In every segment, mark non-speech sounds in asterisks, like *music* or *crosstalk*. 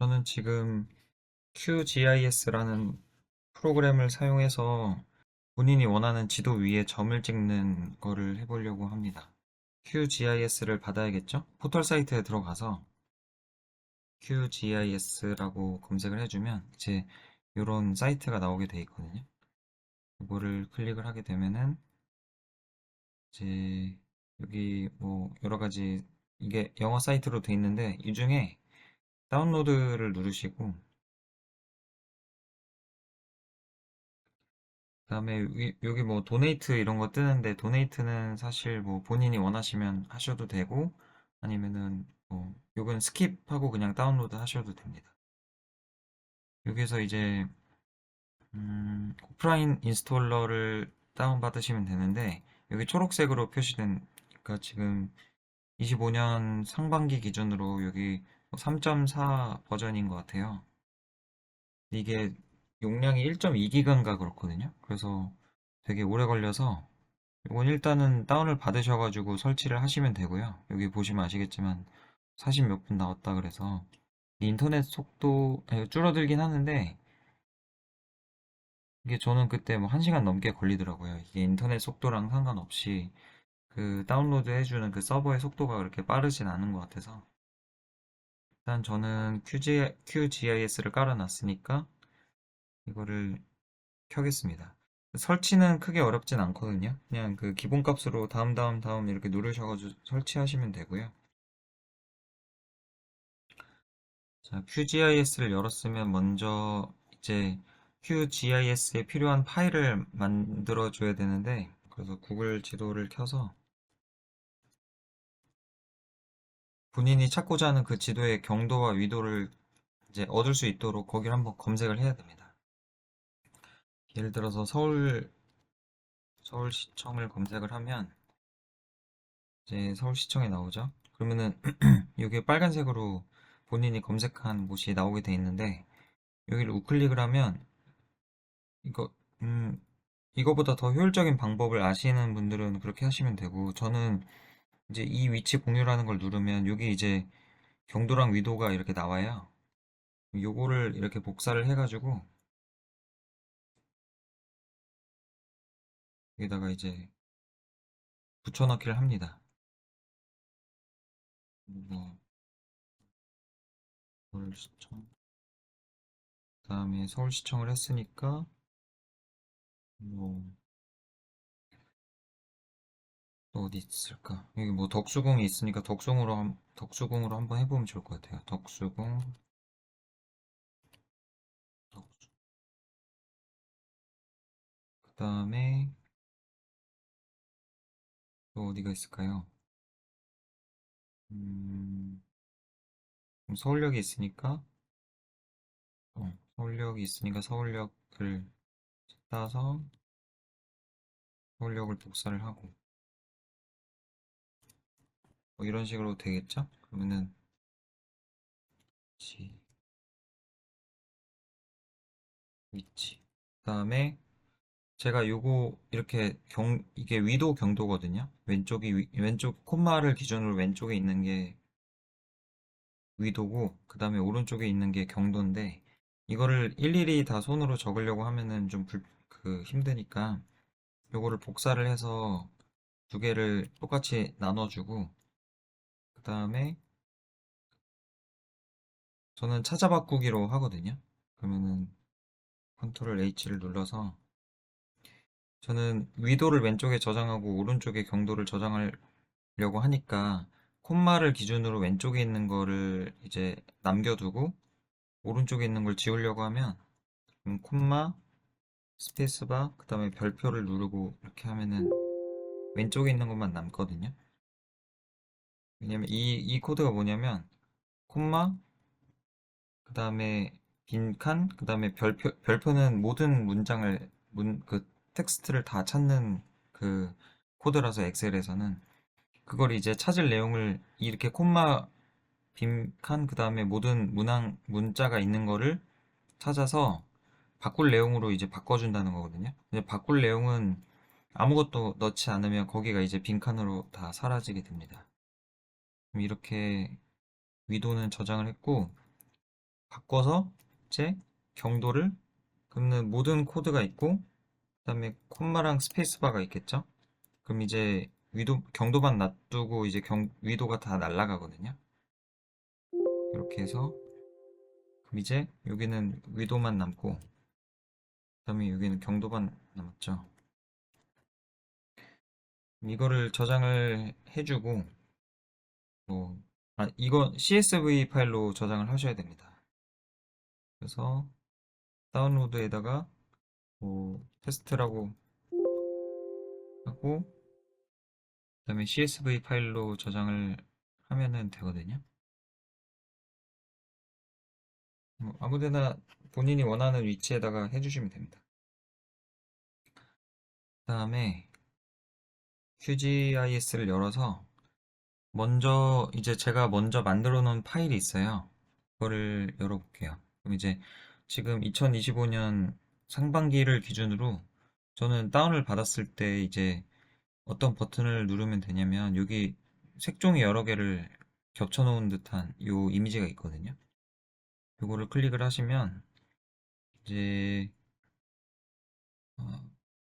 저는 지금 QGIS라는 프로그램을 사용해서 본인이 원하는 지도 위에 점을 찍는 거를 해보려고 합니다. QGIS를 받아야겠죠? 포털 사이트에 들어가서 QGIS라고 검색을 해주면 이제 이런 사이트가 나오게 돼 있거든요. 이거를 클릭을 하게 되면은 이제 여기 뭐 여러 가지 이게 영어 사이트로 돼 있는데 이 중에 다운로드를 누르시고 그 다음에 위- 여기 뭐 도네이트 이런 거 뜨는데 도네이트는 사실 뭐 본인이 원하시면 하셔도 되고 아니면은 뭐 요건 스킵하고 그냥 다운로드 하셔도 됩니다. 여기서 이제 음, 오프라인 인스톨러를 다운받으시면 되는데 여기 초록색으로 표시된 그러니까 지금 25년 상반기 기준으로 여기 3.4 버전인 것 같아요. 이게 용량이 1.2기가인가 그렇거든요. 그래서 되게 오래 걸려서 이건 일단은 다운을 받으셔가지고 설치를 하시면 되고요. 여기 보시면 아시겠지만 40 몇 분 나왔다 그래서 인터넷 속도 줄어들긴 하는데 이게 저는 그때 뭐 1시간 넘게 걸리더라고요. 이게 인터넷 속도랑 상관없이 그 다운로드 해주는 그 서버의 속도가 그렇게 빠르진 않은 것 같아서 일단 저는 QG, QGIS를 깔아놨으니까 이거를 켜겠습니다. 설치는 크게 어렵진 않거든요. 그냥 그 기본 값으로 다음 다음 다음 이렇게 누르셔가지고 설치하시면 되고요. 자, QGIS를 열었으면 먼저 이제 QGIS에 필요한 파일을 만들어 줘야 되는데 그래서 구글 지도를 켜서 본인이 찾고자 하는 그 지도의 경도와 위도를 이제 얻을 수 있도록 거기를 한번 검색을 해야 됩니다. 예를 들어서 서울 서울시청을 검색을 하면 이제 서울시청이 나오죠. 그러면은 *clears throat* 여기 빨간색으로 본인이 검색한 곳이 나오게 돼 있는데 여기를 우클릭을 하면 이거 음 이거보다 더 효율적인 방법을 아시는 분들은 그렇게 하시면 되고 저는 이제 이 위치 공유라는 걸 누르면 여기 이제 경도랑 위도가 이렇게 나와요. 요거를 이렇게 복사를 해가지고 여기다가 이제 붙여넣기를 합니다. 뭐 서울시청 그 다음에 서울시청을 했으니까 뭐 또 어디 있을까? 여기 뭐 덕수궁이 있으니까 덕수궁으로 한, 덕수궁으로 한번 해보면 좋을 것 같아요. 덕수궁 덕수 그 다음에 또 어디가 있을까요? 음, 서울역이 있으니까 어, 서울역이 있으니까 서울역을 따서 서울역을 복사를 하고 뭐 이런 식으로 되겠죠? 그러면은 지 위치 그 다음에 제가 요거 이렇게 경 이게 위도 경도거든요. 왼쪽이 위- 왼쪽 콤마를 기준으로 왼쪽에 있는 게 위도고 그 다음에 오른쪽에 있는 게 경도인데 이거를 일일이 다 손으로 적으려고 하면은 좀 불, 그 힘드니까 요거를 복사를 해서 두 개를 똑같이 나눠주고 그 다음에 저는 찾아 바꾸기로 하거든요. 그러면은 컨트롤 H를 눌러서 저는 위도를 왼쪽에 저장하고 오른쪽에 경도를 저장하려고 하니까 콤마를 기준으로 왼쪽에 있는 거를 이제 남겨두고 오른쪽에 있는 걸 지우려고 하면 음, 콤마 스페이스바 그 다음에 별표를 누르고 이렇게 하면은 왼쪽에 있는 것만 남거든요. 왜냐면 이, 이 코드가 뭐냐면 콤마 그 다음에 빈 칸 그 다음에 별표 별표는 모든 문장을 문 그 텍스트를 다 찾는 그 코드라서 엑셀에서는 그걸 이제 찾을 내용을 이렇게 콤마 빈 칸 그 다음에 모든 문항 문자가 있는 거를 찾아서 바꿀 내용으로 이제 바꿔준다는 거거든요. 근데 바꿀 내용은 아무것도 넣지 않으면 거기가 이제 빈칸으로 다 사라지게 됩니다. 이렇게 위도는 저장을 했고 바꿔서 이제 경도를 그러면 모든 코드가 있고 그 다음에 콤마랑 스페이스바가 있겠죠? 그럼 이제 위도 경도만 놔두고 이제 경 위도가 다 날아가거든요. 이렇게 해서 그럼 이제 여기는 위도만 남고 그 다음에 여기는 경도만 남았죠. 이거를 저장을 해주고 뭐 아, 이거 CSV 파일로 저장을 하셔야 됩니다. 그래서 다운로드에다가 뭐 테스트라고 하고 그 다음에 CSV 파일로 저장을 하면은 되거든요. 뭐 아무데나 본인이 원하는 위치에다가 해주시면 됩니다. 그 다음에 QGIS를 열어서 먼저 이제 제가 먼저 만들어 놓은 파일이 있어요. 그거를 열어볼게요. 그럼 이제 지금 2025년 상반기를 기준으로 저는 다운을 받았을 때 이제 어떤 버튼을 누르면 되냐면 여기 색종이 여러 개를 겹쳐 놓은 듯한 요 이미지가 있거든요. 요거를 클릭을 하시면 이제 어,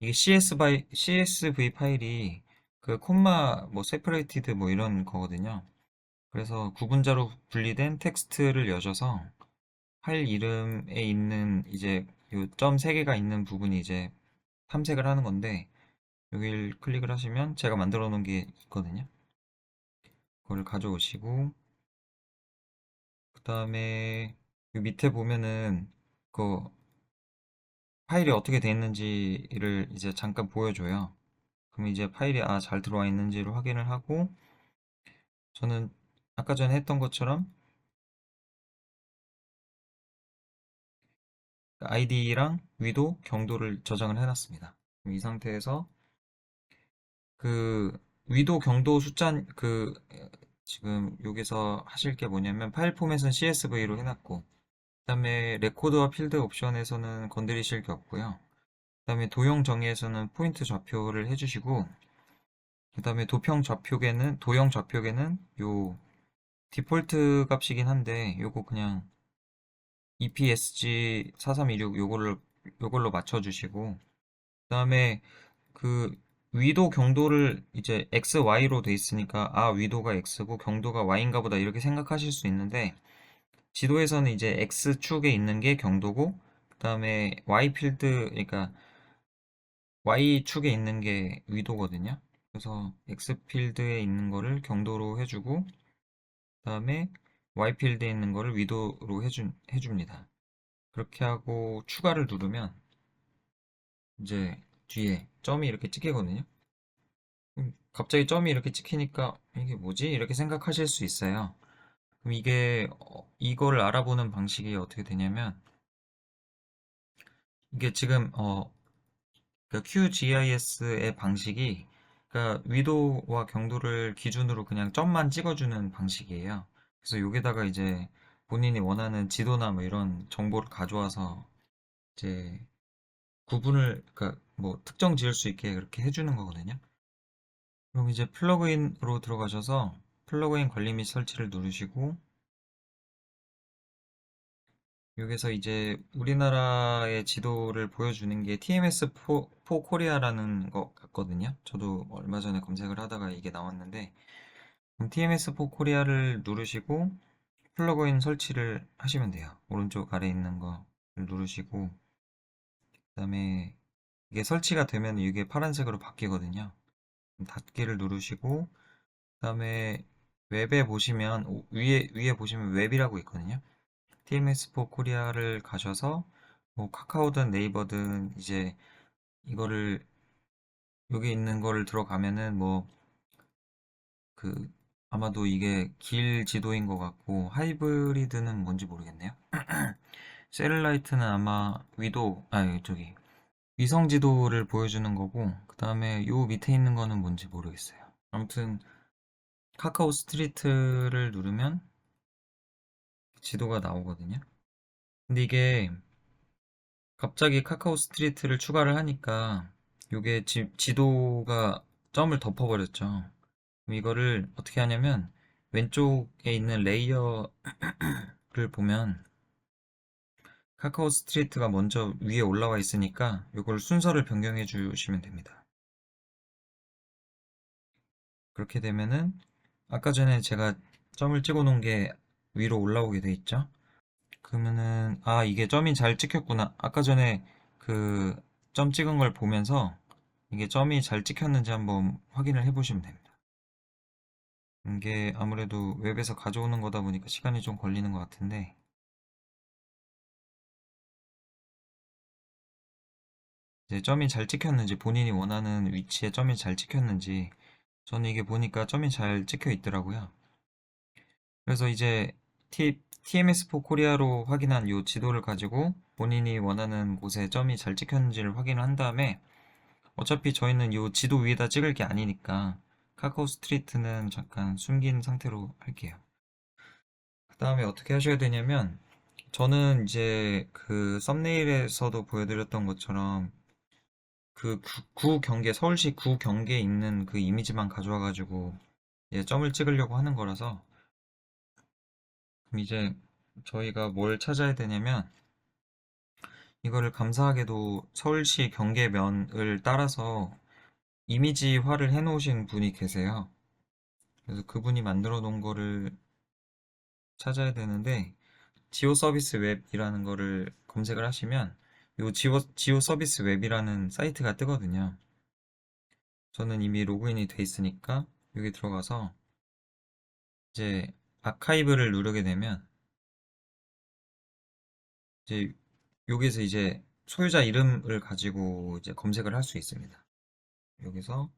이게 CSV, CSV 파일이 그 콤마 뭐 세퍼레이티드 뭐 이런 거거든요. 그래서 구분자로 분리된 텍스트를 여셔서 파일 이름에 있는 이제 요점 3개가 있는 부분이 이제 탐색을 하는 건데 여기를 클릭을 하시면 제가 만들어 놓은 게 있거든요. 그거를 가져오시고 그 다음에 요 밑에 보면은 그 파일이 어떻게 돼 있는지를 이제 잠깐 보여줘요. 그럼 이제 파일이 아, 잘 들어와 있는지를 확인을 하고 저는 아까 전에 했던 것처럼 아이디랑 위도, 경도를 저장을 해놨습니다. 이 상태에서 그 위도, 경도 숫자 그 지금 여기서 하실 게 뭐냐면 파일 포맷은 CSV로 해놨고 그 다음에 레코드와 필드 옵션에서는 건드리실 게 없고요. 그다음에 도형 정의에서는 포인트 좌표를 해주시고 그 다음에 도평 좌표계는 도형 좌표계는 요 디폴트 값이긴 한데 요거 그냥 EPSG 4326 요거를 요걸로 맞춰주시고 그 다음에 그 위도 경도를 이제 X, Y로 돼 있으니까 아 위도가 X고 경도가 Y인가 보다 이렇게 생각하실 수 있는데 지도에서는 이제 X축에 있는 게 경도고 그 다음에 Y 필드 그러니까 Y축에 있는 게 위도거든요. 그래서 X 필드에 있는 거를 경도로 해주고 그 다음에 Y 필드에 있는 거를 위도로 해준, 해줍니다. 그렇게 하고 추가를 누르면 이제 뒤에 점이 이렇게 찍히거든요. 갑자기 점이 이렇게 찍히니까 이게 뭐지? 이렇게 생각하실 수 있어요. 그럼 이게 어, 이거를 알아보는 방식이 어떻게 되냐면 이게 지금 어 그 QGIS의 방식이 그러니까 위도와 경도를 기준으로 그냥 점만 찍어주는 방식이에요. 그래서 여기다가 이제 본인이 원하는 지도나 뭐 이런 정보를 가져와서 이제 구분을 그러니까 뭐 특정 지을 수 있게 그렇게 해주는 거거든요. 그럼 이제 플러그인으로 들어가셔서 플러그인 관리 및 설치를 누르시고 여기서 이제 우리나라의 지도를 보여주는 게 TMS4 코리아라는 것 같거든요. 저도 얼마 전에 검색을 하다가 이게 나왔는데 그럼 TMS4 코리아를 누르시고 플러그인 설치를 하시면 돼요. 오른쪽 아래에 있는 거 누르시고 그 다음에 이게 설치가 되면 이게 파란색으로 바뀌거든요. 닫기를 누르시고 그 다음에 웹에 보시면 오- 위에 위에 보시면 웹이라고 있거든요. TMS4 코리아를 가셔서 뭐 카카오든 네이버든 이제 이거를 여기 있는 거를 들어가면은 뭐 그 아마도 이게 길 지도인 것 같고 하이브리드는 뭔지 모르겠네요. *clears throat* 셀라이트는 아마 위도 아니 저기 위성 지도를 보여주는 거고 그 다음에 요 밑에 있는 거는 뭔지 모르겠어요. 아무튼 카카오 스트리트를 누르면 지도가 나오거든요. 근데 이게 갑자기 카카오 스트리트를 추가를 하니까 이게 지, 지도가 점을 덮어버렸죠. 이거를 어떻게 하냐면 왼쪽에 있는 레이어를 *clears throat* 보면 카카오 스트리트가 먼저 위에 올라와 있으니까 이걸 순서를 변경해 주시면 됩니다. 그렇게 되면은 아까 전에 제가 점을 찍어 놓은 게 위로 올라오게 돼 있죠? 그러면은 아 이게 점이 잘 찍혔구나. 아까 전에 그 점 찍은 걸 보면서 이게 점이 잘 찍혔는지 한번 확인을 해 보시면 됩니다. 이게 아무래도 웹에서 가져오는 거다 보니까 시간이 좀 걸리는 것 같은데 이제 점이 잘 찍혔는지 본인이 원하는 위치에 점이 잘 찍혔는지 저는 이게 보니까 점이 잘 찍혀 있더라고요. 그래서 이제 T, TMS4 코리아로 확인한 이 지도를 가지고 본인이 원하는 곳에 점이 잘 찍혔는지를 확인을 한 다음에 어차피 저희는 이 지도 위에다 찍을 게 아니니까 카카오 스트리트는 잠깐 숨긴 상태로 할게요. 그 다음에 어떻게 하셔야 되냐면 저는 이제 그 썸네일에서도 보여드렸던 것처럼 그 구, 구 경계 서울시 구 경계에 있는 그 이미지만 가져와 가지고 예, 점을 찍으려고 하는 거라서 그럼 이제 저희가 뭘 찾아야 되냐면 이거를 감사하게도 서울시 경계면을 따라서 이미지화를 해 놓으신 분이 계세요. 그래서 그분이 만들어 놓은 거를 찾아야 되는데 지오 서비스 웹이라는 거를 검색을 하시면 요 지오, 지오 서비스 웹이라는 사이트가 뜨거든요. 저는 이미 로그인이 돼 있으니까 여기 들어가서 이제 아카이브를 누르게 되면 이제 여기서 이제 소유자 이름을 가지고 이제 검색을 할 수 있습니다. 여기서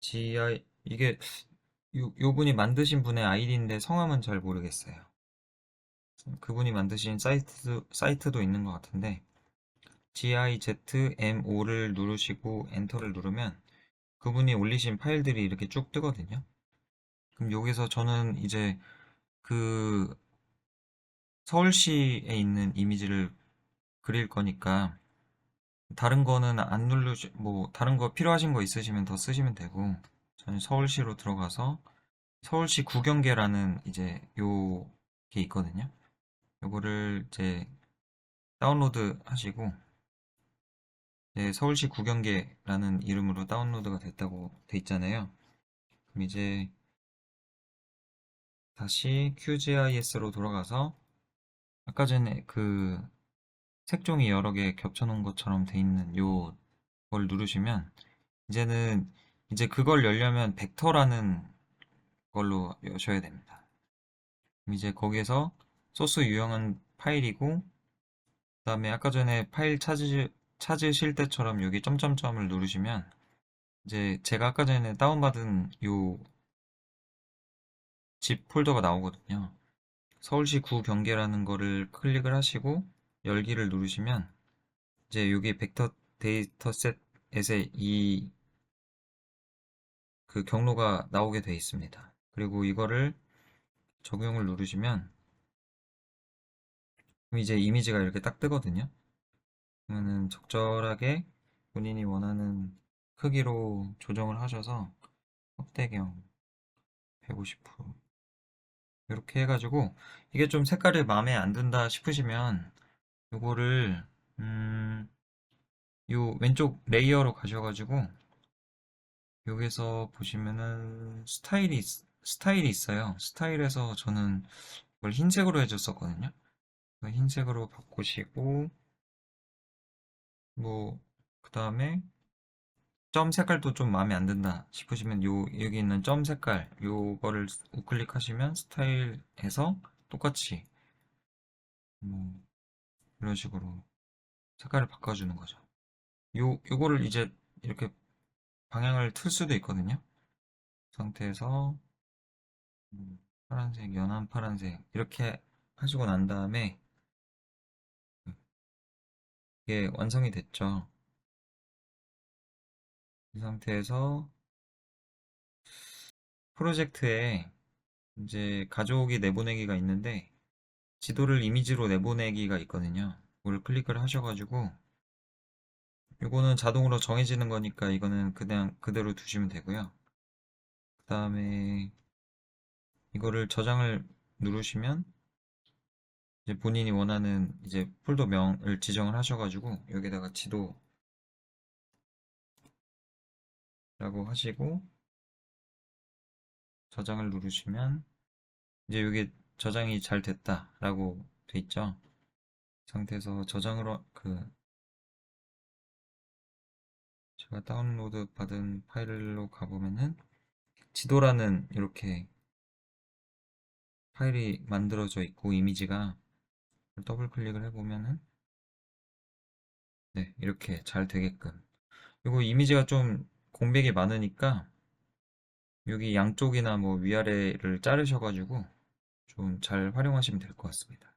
GI 이게 요, 요 분이 만드신 분의 아이디인데 성함은 잘 모르겠어요. 그분이 만드신 사이트, 사이트도 있는 것 같은데 GIZMO를 누르시고 엔터를 누르면 그분이 올리신 파일들이 이렇게 쭉 뜨거든요. 그럼 여기서 저는 이제 그 서울시에 있는 이미지를 그릴 거니까 다른 거는 안 누르시 뭐 다른 거 필요하신 거 있으시면 더 쓰시면 되고 저는 서울시로 들어가서 서울시 구경계라는 이제 요게 있거든요. 요거를 이제 다운로드 하시고 이제 서울시 구경계라는 이름으로 다운로드가 됐다고 돼 있잖아요. 그럼 이제 다시 QGIS로 돌아가서 아까 전에 그 색종이 여러 개 겹쳐놓은 것처럼 돼 있는 요걸 누르시면 이제는 이제 그걸 열려면 벡터라는 걸로 여셔야 됩니다. 이제 거기에서 소스 유형은 파일이고 그 다음에 아까 전에 파일 찾으, 찾으실 때처럼 여기 점점점을 누르시면 이제 제가 아까 전에 다운받은 요 집 폴더가 나오거든요. 서울시 구 경계라는 거를 클릭을 하시고 열기를 누르시면 이제 여기 벡터 데이터셋에 이 그 경로가 나오게 되어 있습니다. 그리고 이거를 적용을 누르시면 이제 이미지가 이렇게 딱 뜨거든요. 그러면은 적절하게 본인이 원하는 크기로 조정을 하셔서 확대경 150% 이렇게 해가지고 이게 좀 색깔이 마음에 안 든다 싶으시면 요거를 음, 요 왼쪽 레이어로 가셔가지고 여기서 보시면은 스타일이 있- 스타일이 있어요. 스타일에서 저는 이걸 흰색으로 해줬었거든요. 흰색으로 바꾸시고 뭐 그 다음에 점 색깔도 좀 마음에 안 든다 싶으시면 요 여기 있는 점 색깔 요거를 우클릭하시면 스타일에서 똑같이 뭐 이런 식으로 색깔을 바꿔주는 거죠. 요 요거를 이제 이렇게 방향을 틀 수도 있거든요. 그 상태에서 음, 파란색, 연한 파란색 이렇게 하시고 난 다음에 이게 완성이 됐죠. 이 상태에서 프로젝트에 이제 가져오기 내보내기가 있는데 지도를 이미지로 내보내기가 있거든요. 이걸 클릭을 하셔가지고 이거는 자동으로 정해지는 거니까 이거는 그냥 그대로 두시면 되고요. 그 다음에 이거를 저장을 누르시면 이제 본인이 원하는 이제 폴더명을 지정을 하셔가지고 여기다가 지도라고 하시고 저장을 누르시면 이제 여기 저장이 잘 됐다라고 돼 있죠. 상태에서 저장으로 그 제가 다운로드 받은 파일로 가보면은 지도라는 이렇게 파일이 만들어져 있고 이미지가 더블 클릭을 해보면은 네 이렇게 잘 되게끔 그리고 이미지가 좀 공백이 많으니까 여기 양쪽이나 뭐 위아래를 자르셔가지고 좀 잘 활용하시면 될 것 같습니다.